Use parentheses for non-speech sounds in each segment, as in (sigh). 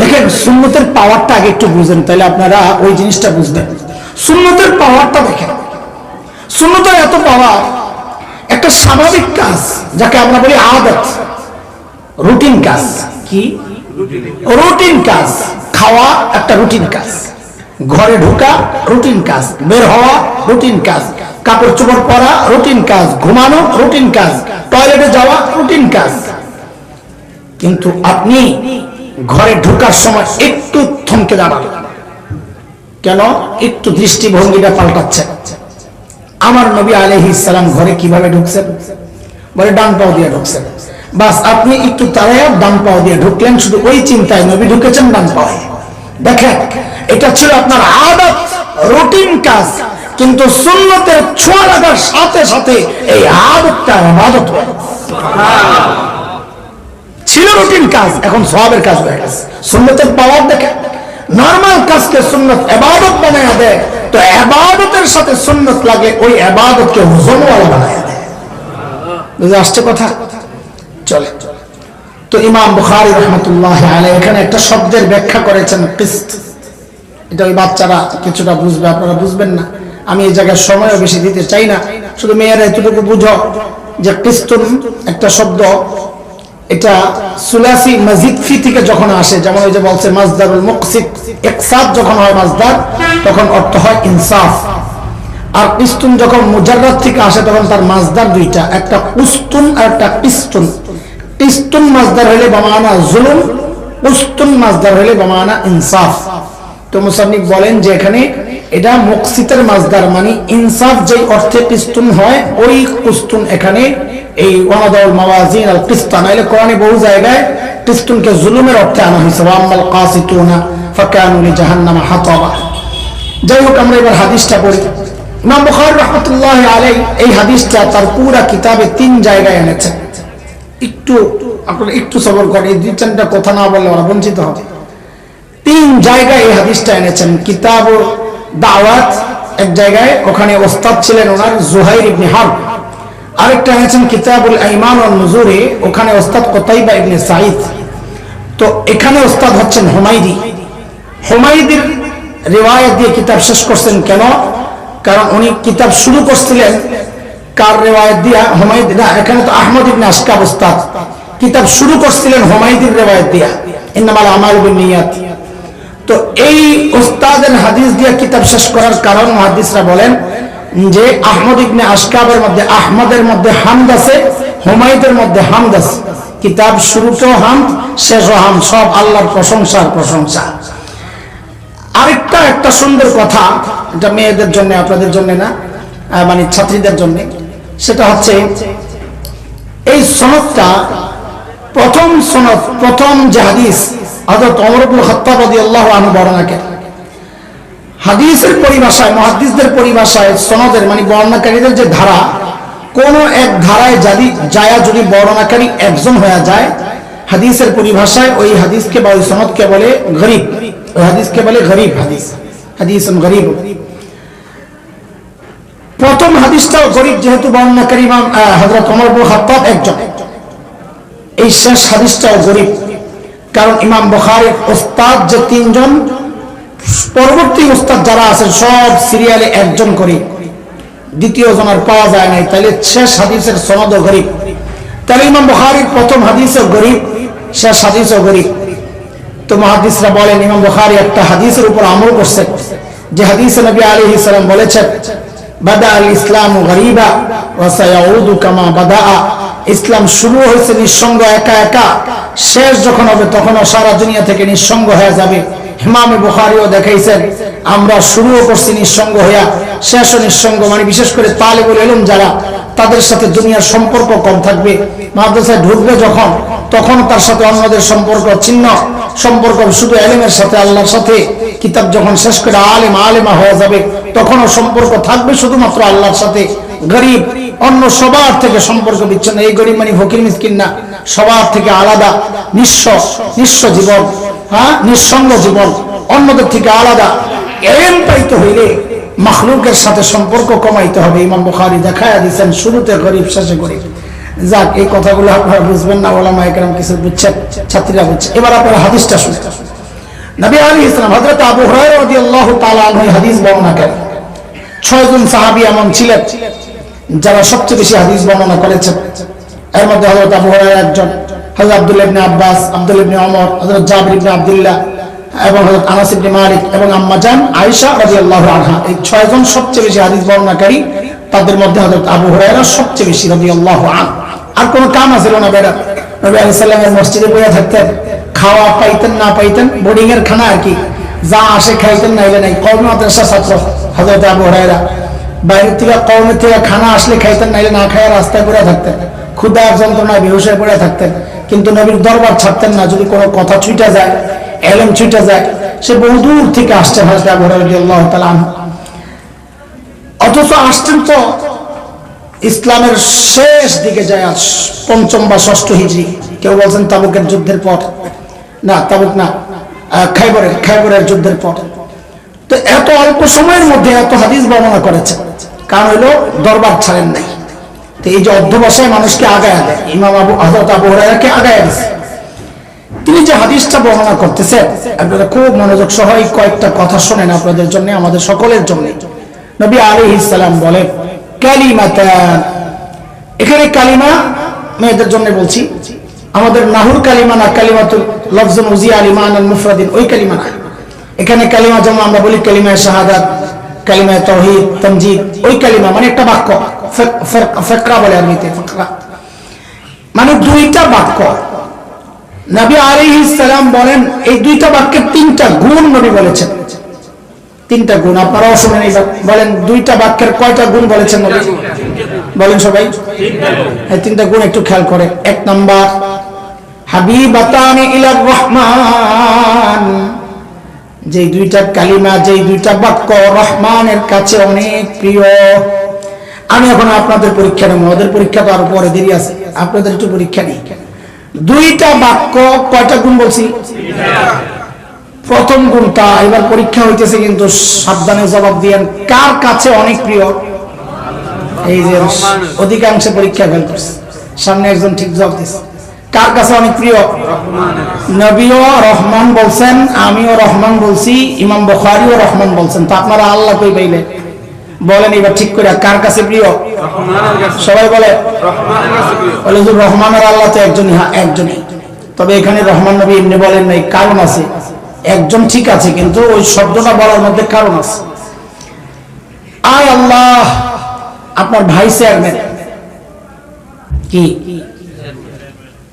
দেখেন, সুন্নতের পাওয়ারটা আগে একটু বুঝেন, তাহলে আপনারা ওই জিনিসটা বুঝবেন। সুন্নতের পাওয়ারটা দেখেন। সুন্নতের এত পাওয়ার একটা স্বাভাবিক কাজ, যাকে আমরা বলি আদত রুটিন কাজ। কি? রুটিন কাজ। খাওয়া একটা রুটিন কাজ। ঘরে ঢোকা রুটিন কাজ। বের হওয়া রুটিন কাজ। কাপড় চোপড় পরা রুটিন কাজ। ঘুমানো রুটিন কাজ। টয়লেটে যাওয়া রুটিন কাজ। কিন্তু আপনি ঘরে ঢোকার সময় একটু থমকে দাঁড়ান কেন? একটু দৃষ্টিভঙ্গিটা পাল্টাচ্ছে। আমার নবী আলহি ইসলাম ঘরে কীভাবে ঢুকছেন? বলে ডান পাও দিয়ে ঢুকছেন। বাস, আপনি একটু তাড়াইয়া ডান পাও দিয়ে ঢুকলেন, শুধু ওই চিন্তায় নবী ঢুকেছেন ডান পায়ে দেখেন, এটা ছিল আপনার আদত, রুটিন কাজ, কিন্তু সুন্নতের ছোঁয়া লাগার সাথে সাথে এই আদতটা আবাদত। হয়ে। ছিল রুটিন কাজ, এখন সবের কাজ হয়ে গেছে। সুন্নতের পাওয়ার দেখে। নর্মাল কাজকে সুন্নত এবাদত বানায় দেয়। তো এবাদতের সাথে সুন্নত লাগে ওই এবাদতকে ওজনওয়ালা বানায় দেয়। আসছে কথা? চলে। তো ইমাম বুখারি রহমতুল্লাহ এখানে একটা শব্দের ব্যাখ্যা করেছেন, কিস্ত। এটা ওই বাচ্চারা কিছুটা বুঝবে, আপনারা বুঝবেন না। আমি এই জায়গায় সময়ও বেশি দিতে চাই না। শুধু মেয়েরা এতটুকু বুঝো যে কিস্তুন একটা শব্দ এটা সুলাসি মসজিদ ফি থেকে যখন আসে, যেমন ওই যে বলছে মাজদারুল মুকসিদ একসাথ যখন হয় মাজদার তখন অর্থ হয় ইনসাফ। আর পিস্তুন যখন মুজাররাত থেকে আসে, তখন তার মাজদার দুইটা, একটা উস্তুন আর একটা পিস্তুন পিস্তুন মাজদার হলে বামানা জুলুম, উস্তুন মাজদার হলে বামানা ইনসাফ। তো মুসান্নিক বলেন যে এখানে এটা মুকসিতের মাজদার মানে ইনসাফ যে অর্থে পিস্তুন হয়, ওই কুস্তুন এখানে এই ওয়ানাদাউল মাওয়াজিন আল কিস্তা, নাইলে কোরআনে বহু জায়গায় পিস্তুনকে জুলুমের অর্থে আনা হয়েছে। ওয়াম্মাল কাসিতুনা ফাকানু লিজাহান্নামা হাতাবা। যাই হোক, আমরা এবার হাদিসটা পড়ি। ইমাম বুখারী রাহমাতুল্লাহ আলাই এই হাদিসটা তার পুরা কিতাবে তিন জায়গায় এনেছেন একটু আপনারা একটু সবর করেন, এই দুই চারটা কথা না বললে ওরা বঞ্চিত হবে। তিন জায়গায় এই হাদিসটা এনেছেন কিতাব দাওয়াত এক জায়গায়, ওখানে ওস্তাদ ছিলেন ওনার জুহাইর ইবনে হার্ব আরেকটা এনেছেন কিতাবুল আইমান ও নজুরে, ওখানে ওস্তাদ কোতাইবা ইবনে সাইদ তো এখানে ওস্তাদ হচ্ছেন হুমাইদি হুমাইদির রেওয়ায়ত দিয়ে কিতাব শেষ করছেন কেন? কারণ উনি কিতাব শুরু করছিলেন কার রেওয়ায়ত দিয়া? হুমাইদ না, এখানে তো আহমদ ইবনে আসকাব ওস্তাদ। কিতাব শুরু করছিলেন হুমাইদির রেওয়ায়ত দিয়া। ইন্নামাল আমাল বিনিয়াত তো এই ওস্তাদের হাদিস দিয়ে কিতাব শেষ করার কারণ হাদিসরা বলেন যে আহমদ ইবনে আসকাবের মধ্যে, আহমদের মধ্যে হামদ আছে, হুমায়ুদের মধ্যে হামদ আছে। কিতাব শুরুতেও হামদ, শেষও হাম সব আল্লাহর প্রশংসার প্রশংসা। আরেকটা একটা সুন্দর কথা, এটা মেয়েদের জন্য, আপনাদের জন্য না মানে ছাত্রীদের জন্য, সেটা হচ্ছে এই সনদটা, প্রথম সনদ, প্রথম যে হাদিস ইবনে খাত্তাব রাদিয়াল্লাহু আনহু বর্ণনা করেন। হাদিসের পরিভাষায়, মুহাদ্দিসদের পরিভাষায়, সনদের মানে বর্ণনাকারীদের যে ধারা, কোন এক ধারায় যদি জায়া যদি বর্ণনাকারী একজন হয়ে যায়, হাদিসের পরিভাষায় ওই হাদিসকে বা ওই সনদকে বলে গরিব। ওই হাদিসকে বলে গরিব হাদিস। হাদিস গরিব। প্রথম হাদিসটাও গরিব, যেহেতু বর্ণনাকারী ওমর ইবনে খাত্তাব একজন। এই শেষ হাদিসটাও গরিব। কারণ ইমাম বখারের ওস্তাদ যে তিনজন, পরবর্তী ওস্তাদ যারা আছেন, সব সিরিয়ালে একজন করে। দ্বিতীয় জনের পাওয়া যায় নাই। তাহলে শেষ হাদিসের সনদ গরিব। তাহলে ইমাম বখারির প্রথম হাদিসও গরিব, শেষ হাদিসও গরিব। তো মহাদিসরা বলেন, ইমাম বখারি একটা হাদিসের উপর আমল করছে। যে হাদিসে নবী আলী সালাম বলেছেন বাদা আল ইসলাম গরিবা ওয়া সায়াউদু কামা বাদা ইসলাম শুরু হয়েছে নিঃসঙ্গ একা একা। শেষ যখন হবে তখনও সারা দুনিয়া থেকে নিঃসঙ্গ হয়ে যাবে। হিমামে বুখারিও দেখাইছেন, আমরা শুরুও করছি নিঃসঙ্গ হইয়া, শেষও নিঃসঙ্গ। মানে বিশেষ করে তালেবুল এলুম যারা, তাদের সাথে দুনিয়ার সম্পর্ক কম থাকবে। মাদ্রাসায় ঢুকবে যখন, তখন তার সাথে অন্যদের সম্পর্ক ছিন্ন। সম্পর্ক শুধু এলেমের সাথে, আল্লাহর সাথে। কিতাব যখন শেষ করে আলেম, আলেমা হয়ে যাবে, তখনও সম্পর্ক থাকবে শুধুমাত্র আল্লাহর সাথে। গরিব, অন্য সবার থেকে সম্পর্ক বিচ্ছিন্ন। এই গরিব মানে ফকির, মিসকিন না। সবার থেকে আলাদা, নিঃস্ব নিঃস্ব জীবন হ্যাঁ? নিঃসঙ্গ জীবন। অন্যদের থেকে আলাদা। এম পাইতে হইলে মাখলুকের সাথে সম্পর্ক কমাইতে হবে। ইমাম বুখারি দেখায় দিচ্ছেন শুরুতে গরিব, শেষে গরিব। যাক, এই কথাগুলো আপনারা বুঝবেন না, ওলামা একরাম কিছু বুঝছেন, ছাত্রীরা বুঝছে। এবার আপনারা হাদিসটা শুনে নবী আলী ইসলাম হজরত আবু হরাই হাদিস বর্ণনা করেন। ছয়জন সাহাবী এমন ছিলেন, যারা সবচেয়ে বেশি হাদিস বর্ণনা করেছেন। এর মধ্যে হযরত আবু হুরায়রা একজন, হযরত আব্দুল্লাহ ইবনে আব্বাস, আব্দুল্লাহ ইবনে ওমর, হযরত জাবির ইবনে আব্দুল্লাহ এবং হযরত আনাস ইবনে মালিক এবং আম্মা জান আনহা। এই ছয়জন সবচেয়ে বেশি হাদিস বর্ণনাকারী, তাদের মধ্যে হযরত আবু হুরায়রা সবচেয়ে বেশি আনহু। আর কোনো কাম আছিল না বেটা নবী আলাইহিস সালামের মসজিদে বসে থাকতেন, খাওয়া পাইতেন, না পাইতেন বোর্ডিং এর খানা আর কি। যা আসে খাইতেন না এলে নাই। কর্ম মাদ্রাসা ছাত্র, হযরত আবু হুরায়রা। বাইরের থেকে কর্মের থেকে খানা আসলে খাইতেন, নাইলে না খায় রাস্তায় পড়ে থাকতেন। ক্ষুদার যন্ত্রণায় বেহুশ হয়ে পড়ে থাকতেন। কিন্তু নবীর দরবার ছাড়তেন না। যদি কোনো কথা ছুটে যায়, এলম ছুটে যায়, সে বহু দূর থেকে আসছে হজরত আবু রাদিয়াল্লাহু তাআলা আনহু। অথচ আসছেন তো ইসলামের শেষ দিকে যায় আজ, পঞ্চম বা ষষ্ঠ হিজরি। কেউ বলছেন তাবুকের যুদ্ধের পর না, তাবুক না খাইবরের খাইবরের যুদ্ধের পর তো এত অল্প সময়ের মধ্যে এত হাদিস বর্ণনা করেছে। কারণ হইল, দরবার ছাড়েন নাই। তো এই যে অধ্যবসায় মানুষকে আগায় দেয়, ইমাম আবু হজরত আবু হরাইরাকে আগায় দিছে। তিনি যে হাদিসটা বর্ণনা করতেছেন, আপনারা খুব মনোযোগ সহ কয়েকটা কথা শোনেন আপনাদের জন্য, আমাদের সকলের জন্য। নবী আলাইহিস সালাম বলেন এখানে কালিমা মেয়েদের জন্য বলছি। আমাদের নাহুর কালিমা না কালিমাতুল লফজুন উজিয়া আলিমান আল মুফরাদিন ওই কালিমা না। এখানে কালিমা যেমন আমরা বলি কালিমায় শাহাদাত, কালিমায় তৌহিদ তমজিদ, ওই কালিমা মানে একটা বাক্য। ফেক- ফেক- ফেকরা বলে আরবিতে, ফেকরা। মানে দুইটা বাক্য। নবী আলাইহিস সালাম বলেন, এই দুইটা বাক্যের তিনটা গুণ নবী বলেছেন। তিনটা গুণ। আপনারাও শুনেন এইবার বলেন দুইটা বাক্যের কয়টা গুণ বলেছেন বলেন সবাই। এই তিনটা গুণ একটু খেয়াল করে। এক নাম্বার হাবিবাতানি ইলার রহমান। যে দুইটা কালিমা যে দুইটা বাক্য রহমানের কাছে অনেক প্রিয়। আমি এখন আপনাদের পরীক্ষা নেব। ওদের পরীক্ষা তো আরও পরে দেরি আছে। আপনাদের একটু পরীক্ষা নেই। দুইটা বাক্য কয়টা গুণ বলছি? প্রথম গুণটা এবার পরীক্ষা হইতেছে কিন্তু সাবধানে জবাব দিয়েন। কার কাছে অনেক প্রিয়? এই যে অধিকাংশ পরীক্ষা ফেল করছে। সামনে একজন ঠিক জবাব দিচ্ছে কার কাছে অনেক প্রিয়? নবীও রহমান বলছেন, আমিও রহমান বলছি, ইমাম বখারিও রহমান বলছেন। তো আপনারা আল্লাহ কই পাইলেন বলেন এবার ঠিক করে কার কাছে প্রিয়? সবাই বলে রহমান আর আল্লাহ তো একজনই হ্যাঁ একজনই। তবে এখানে রহমান নবী এমনি বলেন নাই, কারণ আছে। একজন ঠিক আছে, কিন্তু ওই শব্দটা বলার মধ্যে কারণ আছে। আয় আল্লাহ, আপনার ভাই চেয়ারম্যান। কি?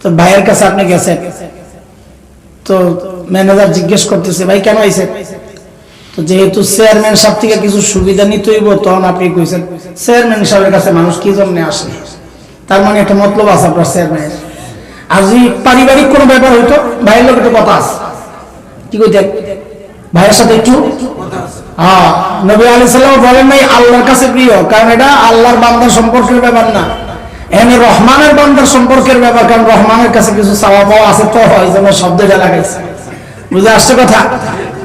তো ভাইয়ের কাছে আপনি গেছেন? তো ম্যানেজার জিজ্ঞেস করতেছে, ভাই, কেন আইছে তো যেহেতু চেয়ারম্যান সাহেব থেকে কিছু সুবিধা নিতে হইব, তখন আপনি কইছেন, চেয়ারম্যান সাহেবের কাছে মানুষ কি জন্য আসে? তার মানে একটা মতলব আছে আপনার চেয়ারম্যানের। আর যদি পারিবারিক কোনো ব্যাপার হইতো, ভাইয়ের লোক একটা কথা আছে। কি ভাইয়ের সাথে একটু? হ্যাঁ নবী আলী সাল্লাম বলেন নাই আল্লাহর কাছে প্রিয় কারণ এটা আল্লাহর বান্দার সম্পর্কের ব্যাপার না। রহমানের বান্দার সম্পর্কের ব্যাপার কারণ রহমানের কাছে কিছু চাওয়া পাওয়া আছে তো হয় যেমন শব্দটা লাগাইছে। বুঝে আসছে কথা?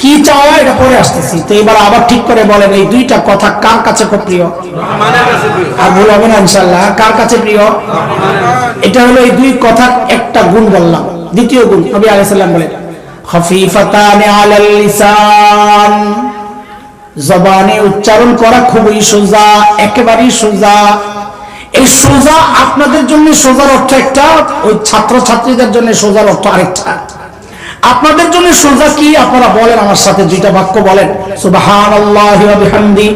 কি চাওয়া এটা পরে আসতেছি। তো এবার আবার ঠিক করে বলেন এই দুইটা কথা কার কাছে খুব প্রিয়? আর ভুল হবে না ইনশাল্লাহ কার কাছে প্রিয়? এটা হলো এই দুই কথার একটা গুণ বললাম। দ্বিতীয় গুণ নবী আলাইহিস সালাম বলেন। জবানে উচ্চারণ করা খুবই সোজা, একেবারেই সোজা। এই সোজা আপনাদের জন্য সোজার অর্থ একটা, ওই ছাত্র ছাত্রীদের জন্য সোজার অর্থ আরেকটা। আপনাদের জন্য সোজা কি? আপনারা বলেন আমার সাথে, দুইটা বাক্য বলেন। সুবহানাল্লাহি ওয়া বিহামদি।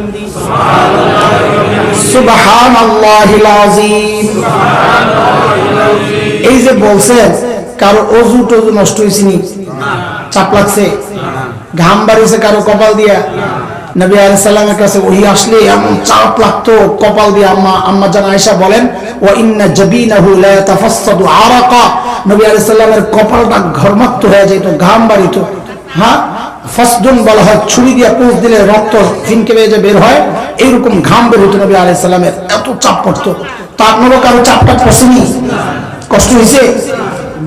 সুবহানাল্লাহিল আযীম। এই যে বলছেন কারও অজু টজু নষ্ট হয়েছে নি? চাপ লাগছে। ঘাম বাড়িছে কারও কপাল দিয়া। নবী সালামের কাছে আসলে এমন চাপ লাগতো কপাল দিয়ে। আম্মা আম্মা জান বলেন, ওয়া ইন্না লা তাফাসসাদু আরাকা। নবী সালামের কপালটা ঘর্মাক্ত হয়ে যেত ঘাম বাড়িত। হ্যাঁ? ফাসদুন বলা হয়, ছুরি দিয়ে পোষ দিলে রক্ত ফিনকে বের হয়, এইরকম ঘাম বের হতো নবী আলাইহিস সালামের। এত চাপ পড়তো। তা আপনারও কারও চাপটা পড়ছেনি কষ্ট হয়েছে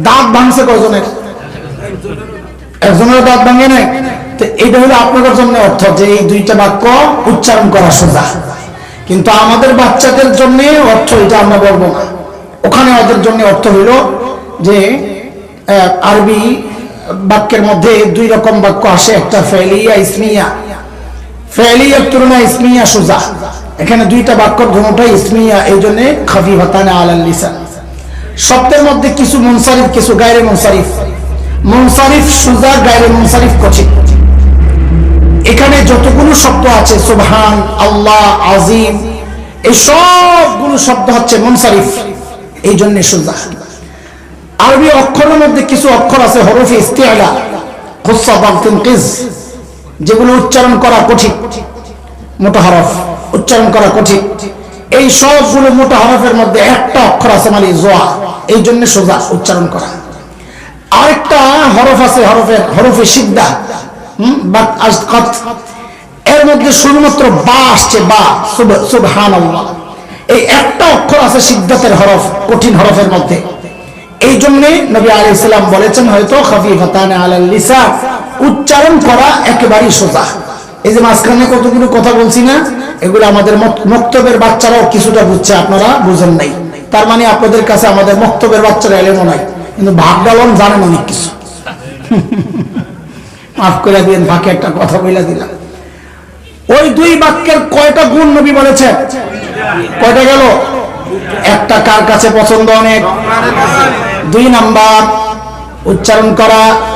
দাঁত ভাঙছে কয়জনের? একজনের দাঁত ভাঙে নাই? তো এটা হলো আপনাদের জন্য অর্থ যে এই দুইটা বাক্য উচ্চারণ করা সোজা। কিন্তু আমাদের বাচ্চাদের জন্য অর্থ এটা আমরা বলব না। ওখানে ওদের জন্য অর্থ হইল যে আরবি বাক্যের মধ্যে দুই রকম বাক্য আসে। একটা ফেলিয়া ইসমিয়া। ফেলিয়ার তুলনায় ইসমিয়া সোজা। এখানে দুইটা বাক্য দুটোই ইসমিয়া। এই জন্য খাফি হতানা আলাল লিসান। শব্দের মধ্যে কিছু মুনসারিফ, কিছু গায়রে মুনসারিফ। মুনসারিফ সুজা গায়রে মুনসারিফ কঠিন। এখানে যতগুলো শব্দ আছে, সুবহান, আল্লাহ, আজিম, এই সবগুলো শব্দ হচ্ছে মুনসারিফ। এই জন্য সুজা। আরবি অক্ষরের মধ্যে কিছু অক্ষর আছে হরফে ইস্তিআলা যেগুলো উচ্চারণ করা কঠিন। মোটা হরফ, উচ্চারণ করা কঠিন। এই সবগুলো মোটা হরফের মধ্যে একটা অক্ষর আছে মানে জোয়া। এই জন্য সোজা উচ্চারণ করা। আরেকটা হরফ আছে হরফের হরফে সিদ্ধা। এর মধ্যে শুধুমাত্র বা আসছে, বা। সুবহান এই একটা অক্ষর আছে সিদ্ধাতের হরফ, কঠিন হরফের মধ্যে। এই জন্য নবী আলী ইসলাম বলেছেন, হয়তো খাফি হতানে আলাল লিসা উচ্চারণ করা একেবারেই সোজা। এই যে মাঝখানে কতগুলো কথা বলছি না, এগুলো আমাদের মক- মক্তবের বাচ্চারাও কিছুটা বুঝছে, আপনারা বুঝেন নাই। তার মানে আপনাদের কাছে আমাদের মক্তবের বাচ্চারা এলেমও নাই কিন্তু ভাগ ডালন জানেন অনেক কিছু। (laughs) মাফ করে দিন ফাঁকে একটা কথা বলে দিলাম। ওই দুই বাক্যের কয়টা গুণ নবী বলেছেন? কয়টা গেল? একটা কার কাছে পছন্দ অনেক? দুই নাম্বার, উচ্চারণ করা